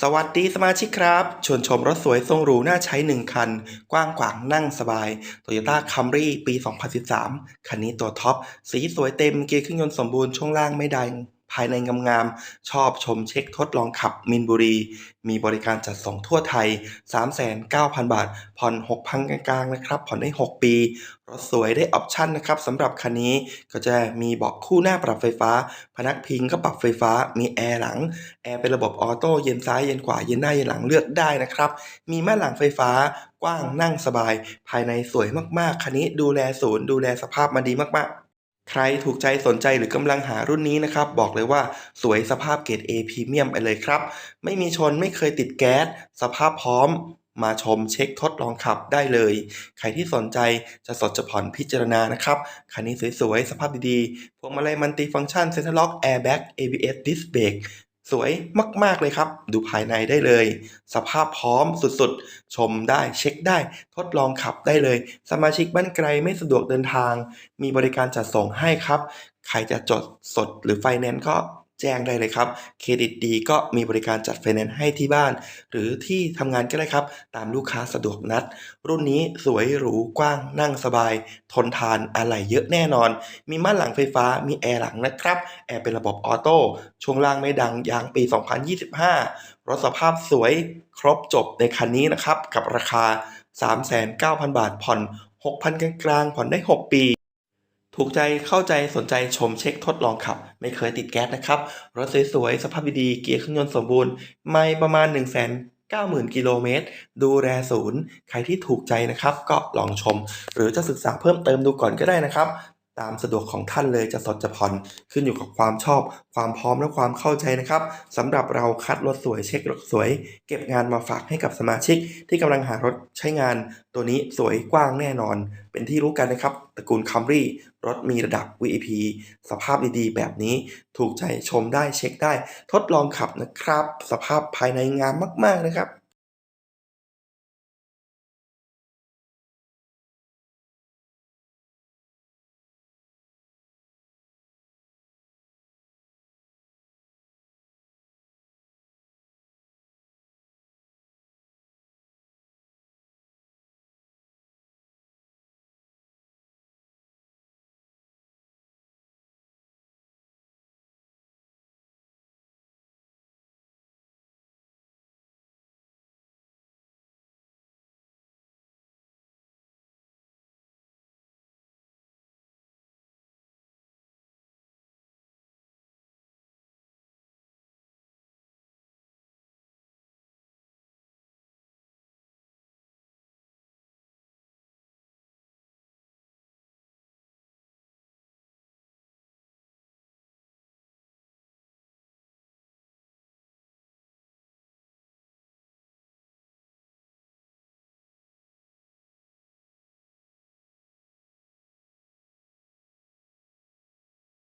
สวัสดีสมาชิกครับ ชวนชมรถสวยทรงหรูน่าใช้ 1 คัน กว้างขวางนั่งสบาย Toyota Camry ปี 2013 คันนี้ตัวท็อป สีสวยเต็มเกียร์เครื่องยนต์สมบูรณ์ช่วงล่างไม่ดัง ภายในงามๆ ชอบชมเช็คทดลองขับมินบุรี มีบริการจัดส่งทั่วไทย 39,000 บาท ผ่อน 6,000 กลางๆ นะครับ ผ่อนได้ 6 ปี รถสวยได้ออปชั่นนะครับสำหรับคันนี้ก็จะมีเบาะคู่หน้าปรับไฟฟ้า พนักพิงก็ปรับไฟฟ้า มีแอร์หลัง แอร์เป็นระบบออโต้เย็นซ้ายเย็นขวาเย็นหน้าเย็นหลังเลือกได้นะครับ มีม่านหลังไฟฟ้ากว้างนั่งสบาย ภายในสวยมากๆ คันนี้ดูแลศูนย์ดูแลสภาพมาดีมากๆ ใครถูกใจสนใจหรือกำลังหารุ่นนี้นะครับ บอกเลยว่าสวยสภาพเกรด A พรีเมียมไปเลยครับ ไม่มีชนไม่เคยติดแก๊ส สภาพพร้อม มาชมเช็คทดลองขับได้เลย ใครที่สนใจจะสดจะผ่อนพิจารณานะครับ คันนี้สวยๆ สภาพดีๆ พวงมาลัยมันติฟังก์ชันเซ็นทรัลล็อกแอร์แบ็ก ABS ดิสเบรก สวยมาก ๆ เลยครับ ดูภายในได้เลย สภาพพร้อมสุดๆ ชมได้เช็คได้ ทดลองขับได้เลย สมาชิกบ้านไกลไม่สะดวกเดินทาง มีบริการจัดส่งให้ครับ ใครจะจดสดหรือไฟแนนซ์ก็ แจ้งได้เลยครับ เครดิตดีก็มีบริการจัดไฟแนนซ์ให้ที่บ้าน หรือที่ทำงานก็ได้ครับ ตามลูกค้าสะดวกนัด รุ่นนี้สวยหรูกว้างนั่งสบาย ทนทานอะไหล่เยอะแน่นอน มีม่านหลังไฟฟ้ามีแอร์หลังนะครับ แอร์เป็นระบบออโต้ช่วงล่างไม่ดังยางปี 2025 รถสภาพสวยครบจบในคันนี้นะครับ กับราคา 39,000 บาทผ่อน 6,000 กลางๆผ่อนได้ 6 ปี ถูกใจเข้าใจสนใจชมเช็คทดลองขับ ไม่เคยติดแก๊สนะครับ รถสวยๆ สภาพดีๆเกียร์เครื่องยนต์สมบูรณ์ ไม่ประมาณ1 9 0 0 0 0 กิโลเมตร ดูแลศูนย์ ใครที่ถูกใจนะครับ ก็ลองชม หรือจะศึกษาเพิ่มเติมดูก่อนก็ได้นะครับ ตามสะดวกของท่านเลยจะสดจะผ่อนขึ้นอยู่กับความชอบ ความพร้อมและความเข้าใจนะครับสำหรับเราคัดรถสวยเช็ครถสวย เก็บงานมาฝากให้กับสมาชิก ที่กำลังหารถใช้งาน ตัวนี้สวยกว้างแน่นอน เป็นที่รู้กันนะครับตระกูลคัมรี่รถมีระดับ VIP สภาพดีๆ แบบนี้ถูกใจชมได้เช็คได้ ทดลองขับนะครับ สภาพภายในงามมาก ๆนะครับ